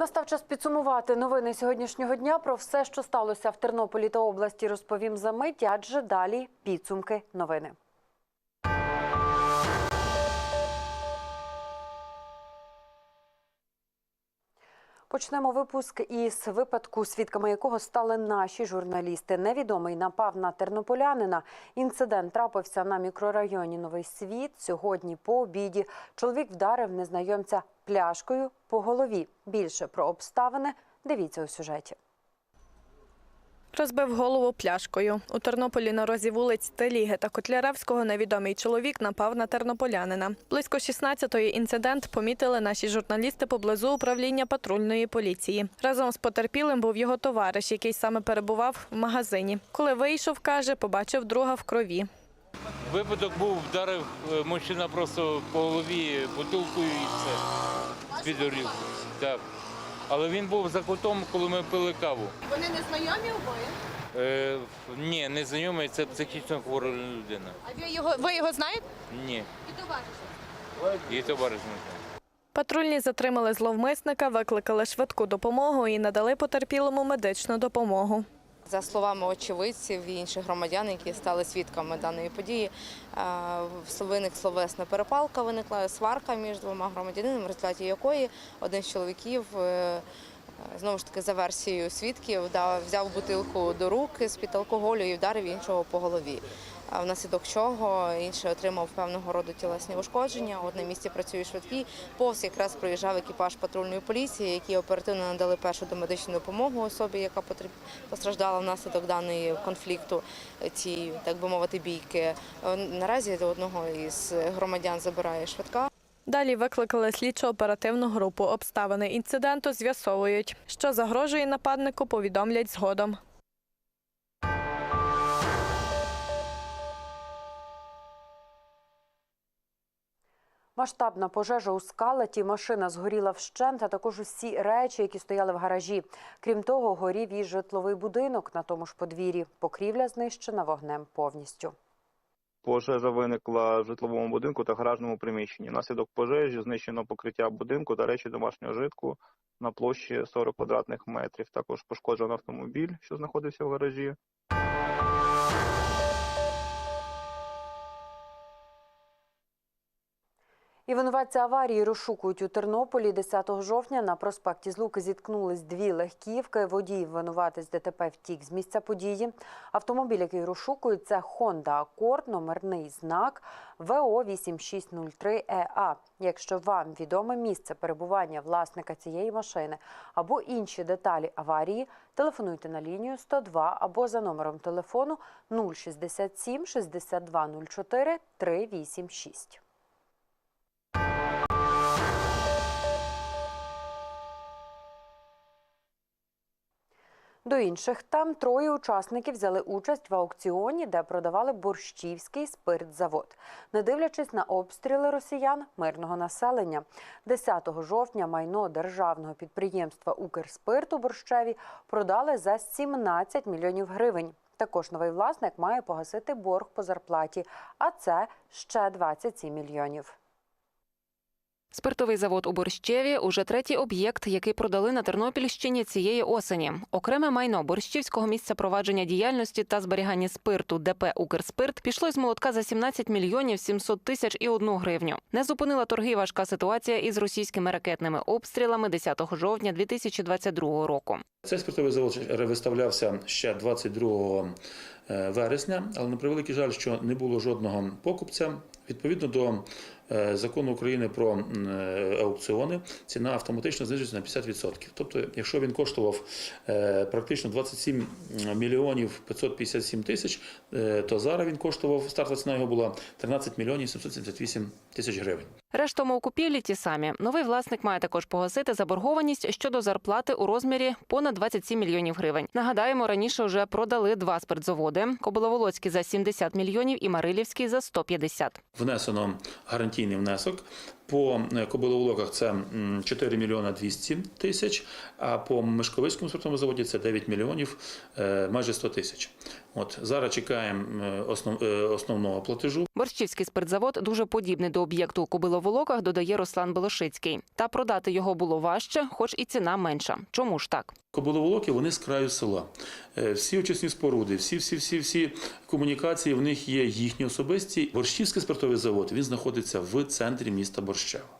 Настав час підсумувати новини сьогоднішнього дня. Про все, що сталося в Тернополі та області, розповім за мить, адже далі підсумки новини. Почнемо випуск із випадку, свідками якого стали наші журналісти. Невідомий напав на тернополянина. Інцидент трапився на мікрорайоні Новий Світ. Сьогодні по обіді чоловік вдарив незнайомця пляшкою по голові. Більше про обставини дивіться у сюжеті. Розбив голову пляшкою. У Тернополі на розі вулиць Теліги та Котляревського невідомий чоловік напав на тернополянина. Близько 16-ї інцидент помітили наші журналісти поблизу управління патрульної поліції. Разом з потерпілим був його товариш, який саме перебував в магазині. Коли вийшов, каже, побачив друга в крові. Випадок був, вдарив е, мужчина просто по голові бутилкою і все. З-під горілки. Так. Але він був за кутом, коли ми пили каву. Вони не знайомі обоє? Е, ні, не знайомий, це психічно хвора людина. А ви його ви його знаєте? Ні. І товариш. І товариш не знає. Патрульні затримали зловмисника, викликали швидку допомогу і надали потерпілому медичну допомогу. За словами очевидців і інших громадян, які стали свідками даної події, е, виник словесна перепалка, виникла сварка між двома громадянинами, в результаті якої один з чоловіків. е, е, Знову ж таки, за версією свідків, взяв бутилку до рук з-під алкоголю і вдарив іншого по голові. Внаслідок чого інший отримав певного роду тілесні ушкодження. От на місці працює швидкий. Повз якраз проїжджав екіпаж патрульної поліції, які оперативно надали першу домедичну допомогу особі, яка постраждала внаслідок даної конфлікту, цієї, так би мовити, бійки. Е, Наразі до одного із громадян забирає швидка. Далі викликали слідчо-оперативну групу. Обставини інциденту з'ясовують. Що загрожує нападнику, повідомлять згодом. Масштабна пожежа у скалаті, машина згоріла вщент, а також усі речі, які стояли в гаражі. Крім того, горів і житловий будинок на тому ж подвір'ї. Покрівля знищена вогнем повністю. Пожежа виникла в житловому будинку та гаражному приміщенні. Внаслідок пожежі знищено покриття будинку та речі домашнього житку на площі 40 квадратних метрів. Також пошкоджено автомобіль, що знаходився в гаражі. І винуватця аварії розшукують у Тернополі 10 жовтня. На проспекті Злуки зіткнулись дві легківки. Водій винуватець ДТП втік з місця події. Автомобіль, який розшукують, це Honda Accord, номерний знак ВО 8603 ЕА. Якщо вам відоме місце перебування власника цієї машини або інші деталі аварії, телефонуйте на лінію 102 або за номером телефону 067 6204 386. До інших там троє учасників взяли участь в аукціоні, де продавали борщівський спиртзавод, не дивлячись на обстріли росіян мирного населення. 10 жовтня майно державного підприємства Укрспирт у Борщеві продали за 17 мільйонів гривень. Також новий власник має погасити борг по зарплаті, а це ще 27 мільйонів. Спиртовий завод у Борщеві уже третій об'єкт, який продали на Тернопільщині цієї осені. Окреме майно борщівського місця провадження діяльності та зберігання спирту ДП Укрспирт пішло із молотка за 17 мільйонів 700 тисяч і одну гривню. Не зупинила торги важка ситуація із російськими ракетними обстрілами 10 жовтня 2022 року. Цей спиртовий завод виставлявся ще 22 е, вересня, але на превеликий жаль, що не було жодного покупця. Відповідно до е, закону України про е, аукціони, ціна автоматично знижується на 50%. Тобто, якщо він коштував е, практично 27 мільйонів 557 тисяч, то зараз він коштував, стартова ціна його була 13 мільйонів 778 тисяч гривень. Решта купівлі ті самі. Новий власник має також погасити заборгованість щодо зарплати у розмірі понад 27 мільйонів гривень. Нагадаємо, раніше вже продали два спиртзаводи: Кобиловолоцький за 70 мільйонів і Марилівський за 150. Внесено гарантійний внесок По е, Кобиловолоках це м, 4 мільйона 200 тисяч, а по Мешковицькому спиртовому заводі це 9 мільйонів е, майже 100 тисяч. От зараз чекаємо е, основ, е, основного платежу. Борщівський спиртзавод дуже подібний до об'єкту у Кобиловолоках, додає Руслан Белошицький. Та продати його було важче, хоч і ціна менша. Чому ж так? Кобиловолоки вони з краю села. Е, Всі очисні споруди, всі, всі, всі, всі комунікації в них є їхні особисті. Борщівський спиртовий завод він знаходиться в центрі міста Борщева.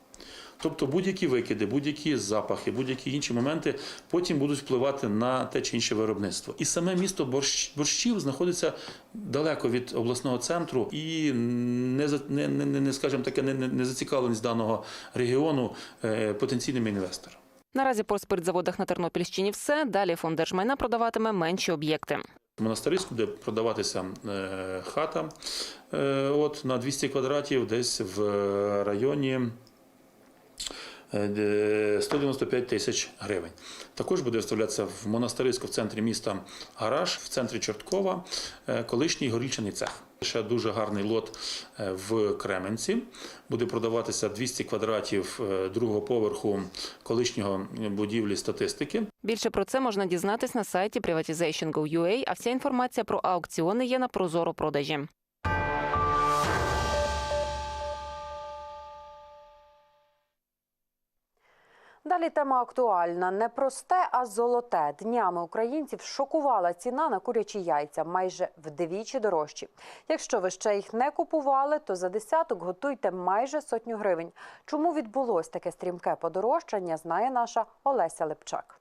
Тобто будь-які викиди, будь-які запахи, будь-які інші моменти потім будуть впливати на те чи інше виробництво. І саме місто Борщ, Борщів знаходиться далеко від обласного центру і не, не, не, не, скажімо таке, не, не, зацікавленість даного регіону е, потенційними інвесторами. Наразі по спиртзаводах на Тернопільщині все. Далі фонд держмайна продаватиме менші об'єкти. В буде продаватися е, хата е, от, на 200 квадратів, десь в районі 195 тисяч гривень. Також буде виставлятися в Монастириську в центрі міста гараж, в центрі Чорткова, е, колишній горільчаний цех. Ще дуже гарний лот е, в Кременці. Буде продаватися 200 квадратів е, другого поверху колишнього будівлі статистики. Більше про це можна дізнатись на сайті privatization.go.ua, а вся інформація про аукціони є на Прозоро продажі. Далі тема актуальна. Не просте, а золоте. Днями українців шокувала ціна на курячі яйця майже вдвічі дорожчі. Якщо ви ще їх не купували, то за десяток готуйте майже сотню гривень. Чому відбулось таке стрімке подорожчання, знає наша Олеся Лепчак.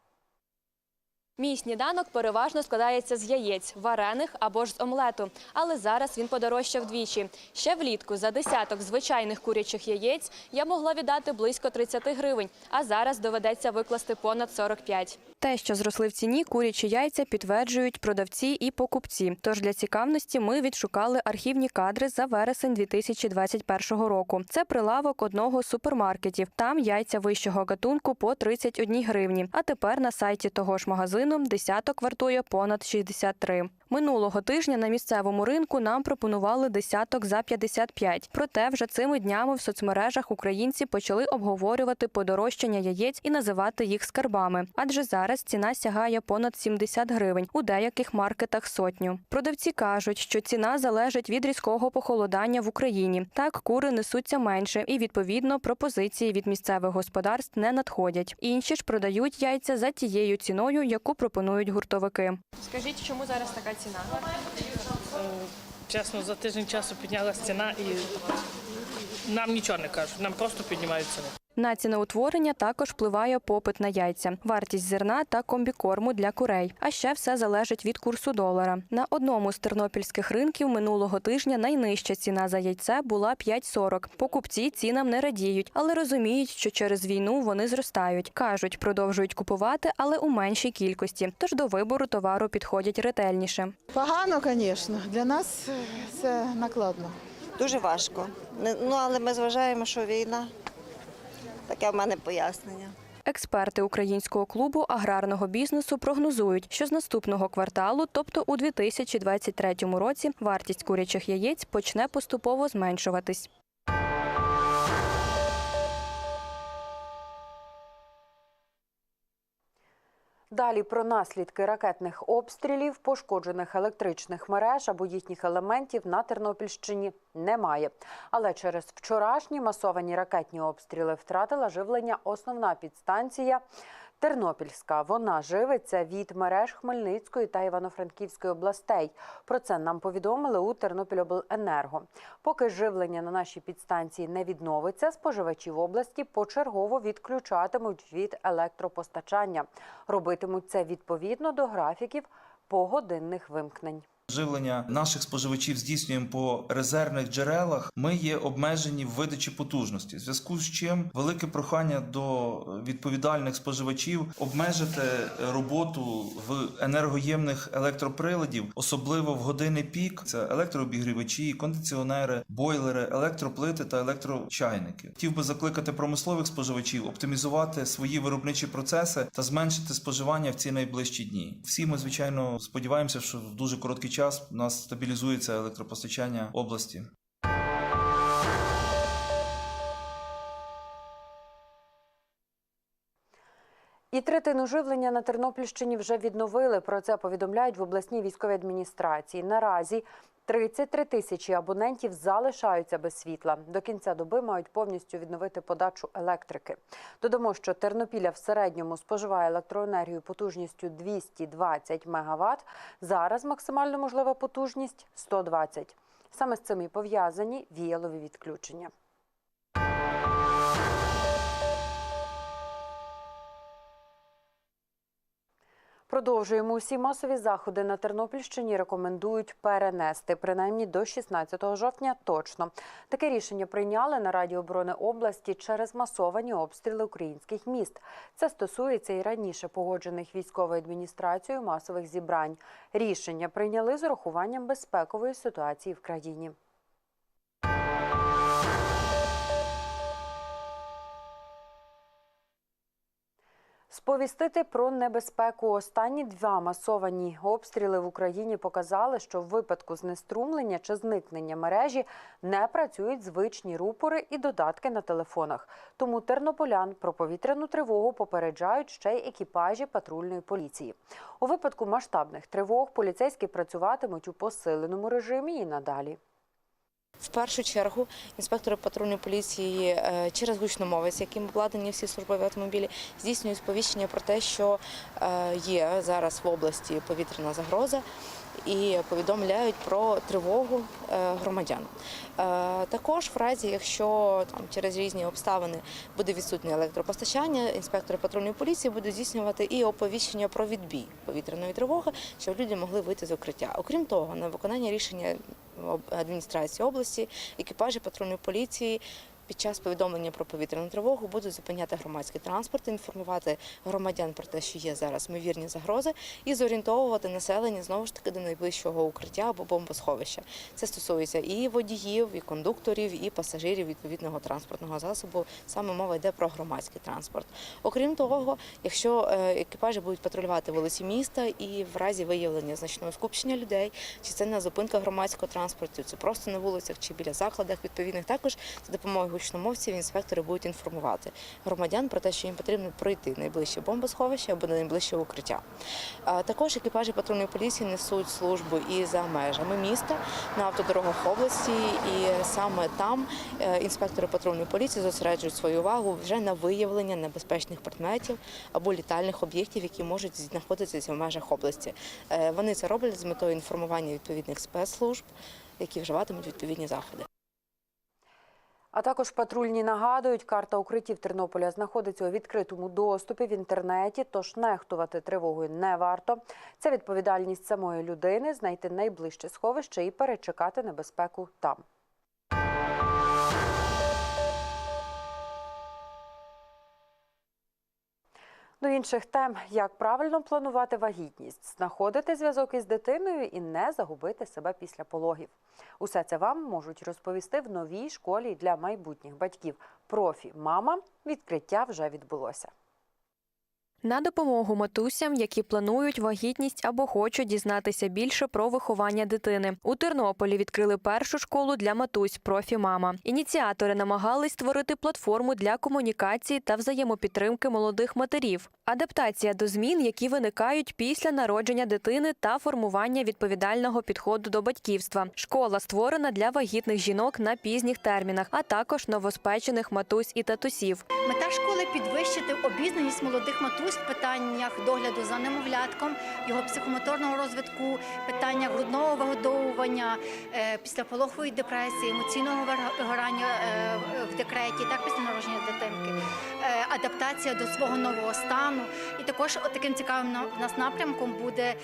Мій сніданок переважно складається з яєць, варених або ж з омлету. Але зараз він подорожчав двічі. Ще влітку за десяток звичайних курячих яєць я могла віддати близько 30 гривень, а зараз доведеться викласти понад 45. Те, що зросли в ціні, курячі яйця підтверджують продавці і покупці. Тож для цікавності ми відшукали архівні кадри за вересень 2021 року. Це прилавок одного з супермаркетів. Там яйця вищого гатунку по 31 гривні. А тепер на сайті того ж магазину десяток вартує понад 63. Минулого тижня на місцевому ринку нам пропонували десяток за 55. Проте вже цими днями в соцмережах українці почали обговорювати подорожчання яєць і називати їх скарбами. Адже зараз ціна сягає понад 70 гривень, у деяких маркетах сотню. Продавці кажуть, що ціна залежить від різкого похолодання в Україні. Так кури несуться менше, і відповідно пропозиції від місцевих господарств не надходять. Інші ж продають яйця за тією ціною, яку пропонують гуртовики. Скажіть, чому зараз така ціна? Чесно, за тиждень часу піднялася ціна і нам нічого не кажуть, нам просто піднімають ціну. На ціноутворення також впливає попит на яйця, вартість зерна та комбікорму для курей. А ще все залежить від курсу долара. На одному з тернопільських ринків минулого тижня найнижча ціна за яйце була 5,40. Покупці цінам не радіють, але розуміють, що через війну вони зростають. кажуть, продовжують купувати, але у меншій кількості. Тож до вибору товару підходять ретельніше. Погано, звісно. Для нас це накладно. Дуже важко. Ну, але ми зважаємо, що війна. Таке в мене пояснення. Експерти українського клубу аграрного бізнесу прогнозують, що з наступного кварталу, тобто у 2023 році, вартість курячих яєць почне поступово зменшуватись. Далі про наслідки ракетних обстрілів, пошкоджених електричних мереж або їхніх елементів на Тернопільщині немає. Але через вчорашні масовані ракетні обстріли втратила живлення основна підстанція. Тернопільська вона живиться від мереж Хмельницької та Івано-Франківської областей. Про це нам повідомили у Тернопільобленерго. Поки живлення на нашій підстанції не відновиться, споживачі в області почергово відключатимуть від електропостачання. Робитимуть це відповідно до графіків погодинних вимкнень. Живлення наших споживачів здійснюємо по резервних джерелах. Ми є обмежені в видачі потужності. В зв'язку з чим велике прохання до відповідальних споживачів обмежити роботу в енергоємних електроприладів, особливо в години пік. Це електрообігрівачі, кондиціонери, бойлери, електроплити та електрочайники. Хотів би закликати промислових споживачів оптимізувати свої виробничі процеси та зменшити споживання в ці найближчі дні. Всі ми звичайно сподіваємося, що в дуже короткий час у нас стабілізується електропостачання області. І третину живлення на Тернопільщині вже відновили. Про це повідомляють в обласній військовій адміністрації. Наразі 33 тисячі абонентів залишаються без світла. До кінця доби мають повністю відновити подачу електрики. Додамо, що Тернопіля в середньому споживає електроенергію потужністю 220 МВт. Зараз максимально можлива потужність 120. Саме з цим і пов'язані віялові відключення. Продовжуємо усі масові заходи на Тернопільщині. Рекомендують перенести принаймні до 16 жовтня. Точно таке рішення прийняли на Раді оборони області через масовані обстріли українських міст. Це стосується і раніше погоджених військовою адміністрацією масових зібрань. Рішення прийняли з урахуванням безпекової ситуації в країні. Сповістити про небезпеку останні два масовані обстріли в Україні показали, що в випадку знеструмлення чи зникнення мережі не працюють звичні рупори і додатки на телефонах. Тому тернополян про повітряну тривогу попереджають ще й екіпажі патрульної поліції. У випадку масштабних тривог поліцейські працюватимуть у посиленому режимі і надалі. В першу чергу інспектори патрульної поліції е, через гучномовець, яким обладнані всі службові автомобілі, здійснюють сповіщення про те, що е, є зараз в області повітряна загроза. І повідомляють про тривогу е, громадян. Е, Також в разі, якщо там через різні обставини буде відсутнє електропостачання, інспектори патрульної поліції будуть здійснювати і оповіщення про відбій повітряної тривоги, щоб люди могли вийти з укриття. Окрім того, на виконання рішення адміністрації області, екіпажі патрульної поліції. Під час повідомлення про повітряну тривогу будуть зупиняти громадський транспорт, інформувати громадян про те, що є зараз ймовірні загрози, і зорієнтовувати населення знову ж таки до найближчого укриття або бомбосховища. Це стосується і водіїв, і кондукторів, і пасажирів відповідного транспортного засобу. Саме мова йде про громадський транспорт. Окрім того, якщо е, екіпажі будуть патрулювати вулиці міста і в разі виявлення значного скупчення людей, чи це на зупинках громадського транспорту, це просто на вулицях чи біля закладах відповідних, також за допомогою гучномовців інспектори будуть інформувати громадян про те, що їм потрібно пройти найближче бомбосховище або на найближче укриття. Також екіпажі патрульної поліції несуть службу і за межами міста на автодорогах області, і саме там е, інспектори патрульної поліції зосереджують свою увагу вже на виявлення небезпечних предметів або літальних об'єктів, які можуть знаходитися в межах області. Е, Вони це роблять з метою інформування відповідних спецслужб, які вживатимуть відповідні заходи. А також патрульні нагадують, карта укриттів Тернополя знаходиться у відкритому доступі в інтернеті, тож нехтувати тривогою не варто. Це відповідальність самої людини знайти найближче сховище і перечекати небезпеку там. До інших тем, як правильно планувати вагітність, знаходити зв'язок із дитиною і не загубити себе після пологів. Усе це вам можуть розповісти в новій школі для майбутніх батьків. Профі мама відкриття вже відбулося. На допомогу матусям, які планують вагітність або хочуть дізнатися більше про виховання дитини. У Тернополі відкрили першу школу для матусь профі мама. Ініціатори намагались створити платформу для комунікації та взаємопідтримки молодих матерів, адаптація до змін, які виникають після народження дитини та формування відповідального підходу до батьківства. Школа створена для вагітних жінок на пізніх термінах, а також новоспечених матусь і татусів. Мета школи підвищити обізнаність молодих матусь в питаннях догляду за немовлятком, його психомоторного розвитку, питання грудного вигодовування, е, післяпологової депресії, емоційного вигора- вигорання е, в декреті, так після народження дитинки, е, адаптація до свого нового стану. І також таким цікавим на- нас напрямком буде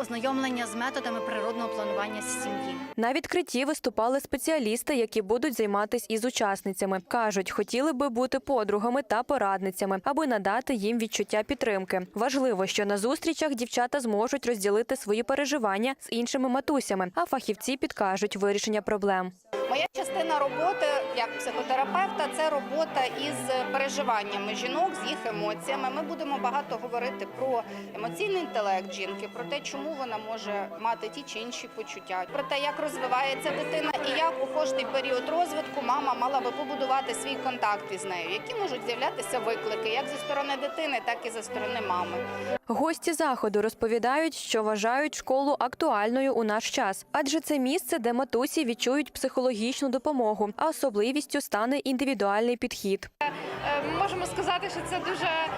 ознайомлення з методами природного планування сім'ї. На відкритті виступали спеціалісти, які будуть займатися із учасницями. кажуть, хотіли би бути подругами та порадницями, аби надати їм відчуття підтримки. Важливо, що на зустрічах дівчата зможуть розділити свої переживання з іншими матусями, а фахівці підкажуть вирішення проблем. Моя частина роботи як психотерапевта це робота із переживаннями жінок, з їх емоціями. Ми будемо багато говорити про емоційний інтелект жінки, про те, чому чому вона може мати ті чи інші почуття. Про те, як розвивається дитина і як у кожний період розвитку мама мала би побудувати свій контакт із нею, які можуть з'являтися виклики як зі сторони дитини, так і зі сторони мами. Гості заходу розповідають, що вважають школу актуальною у наш час, адже це місце, де матусі відчують психологічну допомогу, а особливістю стане індивідуальний підхід. Можемо сказати, що це дуже е,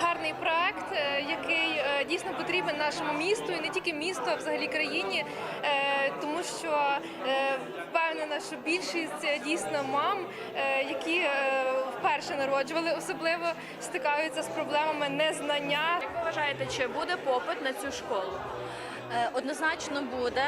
гарний проект, е, який е, дійсно потрібен нашому місту і не тільки місту, а взагалі країні, е, тому що впевнена, що більшість дійсно мам, які вперше народжували, особливо стикаються з проблемами незнання. Як ви вважаєте, чи буде попит на цю школу? Однозначно буде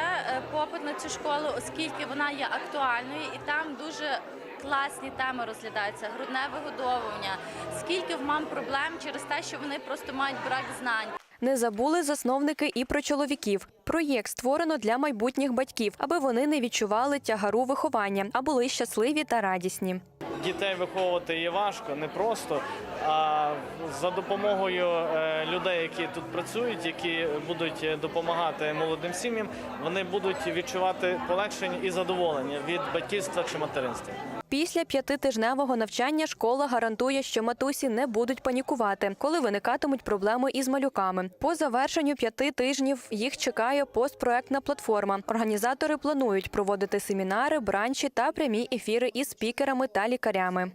попит на цю школу, оскільки вона є актуальною і там дуже класні теми розглядаються. Грудне вигодовування. Скільки в мам проблем через те, що вони просто мають брак знань. Не забули засновники і про чоловіків. Проєкт створено для майбутніх батьків, аби вони не відчували тягару виховання, а були щасливі та радісні. Дітей виховувати є важко, не просто. А за допомогою е, людей, які тут працюють, які будуть допомагати молодим сім'ям, вони будуть відчувати полегшення і задоволення від батьківства чи материнства. Після п'ятитижневого навчання школа гарантує, що матусі не будуть панікувати, коли виникатимуть проблеми із малюками. По завершенню п'яти тижнів їх чекає постпроектна платформа. Організатори планують проводити семінари, бранчі та прямі ефіри із спікерами та лікарями.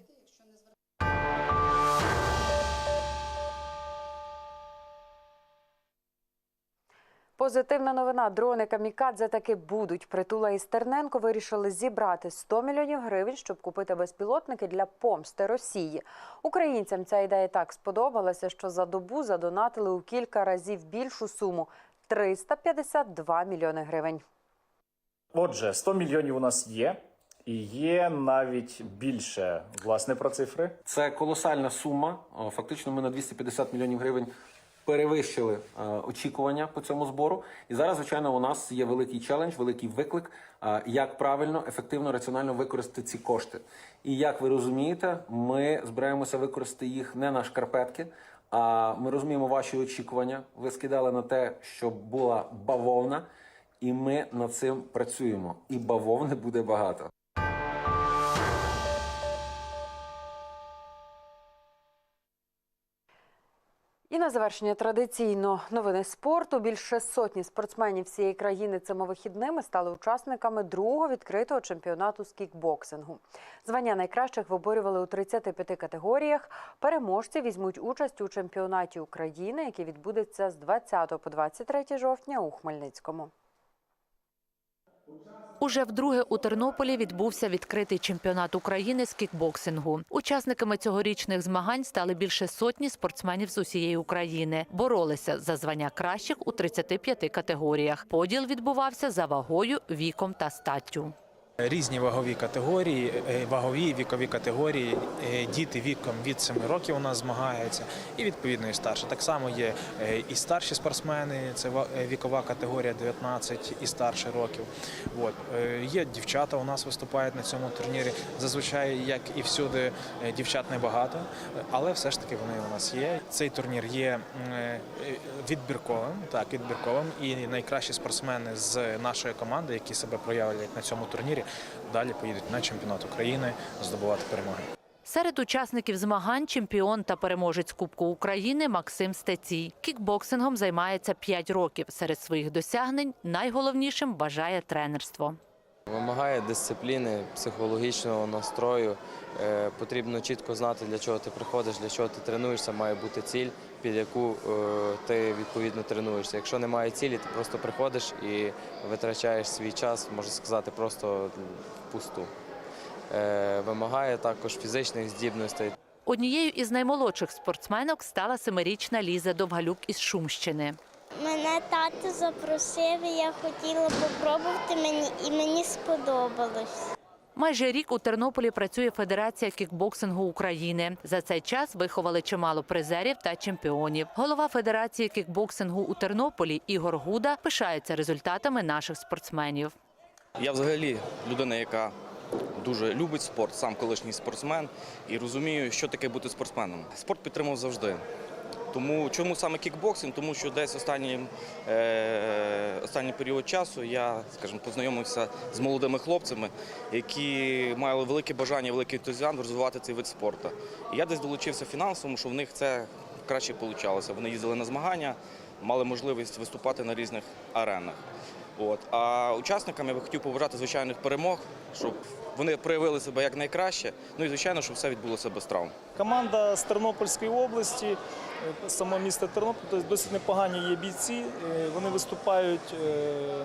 Позитивна новина. Дрони камікадзе таки будуть. Притула і Стерненко вирішили зібрати 100 мільйонів гривень, щоб купити безпілотники для помсти Росії. Українцям ця ідея так сподобалася, що за добу задонатили у кілька разів більшу суму 352 мільйони гривень. Отже, 100 мільйонів у нас є. І є навіть більше власне про цифри. Це колосальна сума. Фактично, ми на 250 мільйонів гривень перевищили е, очікування по цьому збору. І зараз, звичайно, у нас є великий челендж, великий виклик, е, як правильно, ефективно, раціонально використати ці кошти. І як ви розумієте, ми збираємося використати їх не на шкарпетки. А ми розуміємо ваші очікування. Ви скидали на те, щоб була бавовна, і ми над цим працюємо. І бавовни буде багато. І на завершення традиційно новини спорту. Більше сотні спортсменів всієї країни цими вихідними стали учасниками другого відкритого чемпіонату з кікбоксингу. Звання найкращих виборювали у 35 категоріях. Переможці візьмуть участь у чемпіонаті України, який відбудеться з 20 по 23 жовтня у Хмельницькому. Уже вдруге у Тернополі відбувся відкритий чемпіонат України з кікбоксингу. Учасниками цьогорічних змагань стали більше сотні спортсменів з усієї України. Боролися за звання кращих у 35 категоріях. Поділ відбувався за вагою, віком та статтю. Різні вагові категорії, е, вагові вікові категорії. Е, Діти віком від 7 років у нас змагаються, і відповідно і старші. Так само є е, і старші спортсмени, це вікова категорія 19 і старше років. От. Є дівчата у нас виступають на цьому турнірі. Зазвичай, як і всюди, дівчат небагато, але все ж таки вони у нас є. Цей турнір є відбірковим, так, відбірковим, і найкращі спортсмени з нашої команди, які себе проявлять на цьому турнірі, далі поїдуть на чемпіонат України здобувати перемоги. Серед учасників змагань чемпіон та переможець Кубку України Максим Стецій. Кікбоксингом займається 5 років. Серед своїх досягнень найголовнішим вважає тренерство. Вимагає дисципліни, психологічного настрою. Е, Потрібно чітко знати, для чого ти приходиш, для чого ти тренуєшся, має бути ціль, під яку е, ти відповідно тренуєшся. Якщо немає цілі, ти просто приходиш і витрачаєш свій час, можна сказати, просто впусту. Е, Вимагає також фізичних здібностей. Однією із наймолодших спортсменок стала семирічна Ліза Довгалюк із Шумщини. Мене тато запросив, і я хотіла попробувати мені, і мені сподобалось. Майже рік у Тернополі працює Федерація кікбоксингу України. За цей час виховали чимало призерів та чемпіонів. Голова Федерації кікбоксингу у Тернополі Ігор Гуда пишається результатами наших спортсменів. Я взагалі людина, яка дуже любить спорт, сам колишній спортсмен, і розумію, що таке бути спортсменом. Спорт підтримав завжди. Тому чому саме кікбоксинг? Тому що десь останній, е, останній період часу я, скажімо, познайомився з молодими хлопцями, які мали велике бажання, великий ентузіазм розвивати цей вид спорту. І я десь долучився фінансово, що в них це краще вийшло. Вони їздили на змагання, мали можливість виступати на різних аренах. От. А учасникам я би хотів побажати звичайних перемог, щоб вони проявили себе як найкраще. Ну і звичайно, щоб все відбулося без травм. Команда з Тернопільської області, е, саме місто Тернопіль, тобто досить непогані є бійці. Е, Вони виступають е,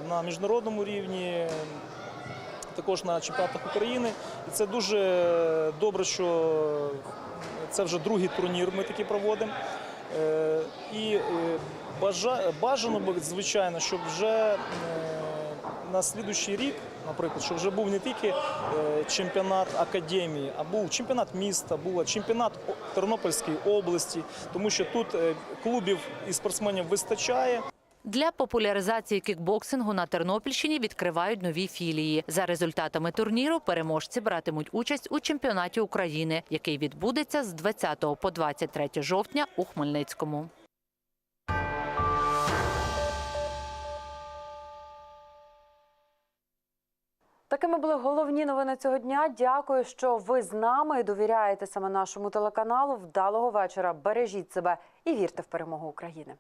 на міжнародному рівні, також на чемпіонатах України. І це дуже добре, що це вже другий турнір ми такий проводимо. І бажа- бажано би, звичайно, щоб вже на слідуючий рік, наприклад, щоб вже був не тільки е, чемпіонат академії, а був чемпіонат міста, був чемпіонат Тернопільської області, тому що тут е, клубів і спортсменів вистачає. Для популяризації кікбоксингу на Тернопільщині відкривають нові філії. За результатами турніру переможці братимуть участь у чемпіонаті України, який відбудеться з 20 по 23 жовтня у Хмельницькому. Такими були головні новини цього дня. Дякую, що ви з нами і довіряєте саме нашому телеканалу. Вдалого вечора. Бережіть себе і вірте в перемогу України.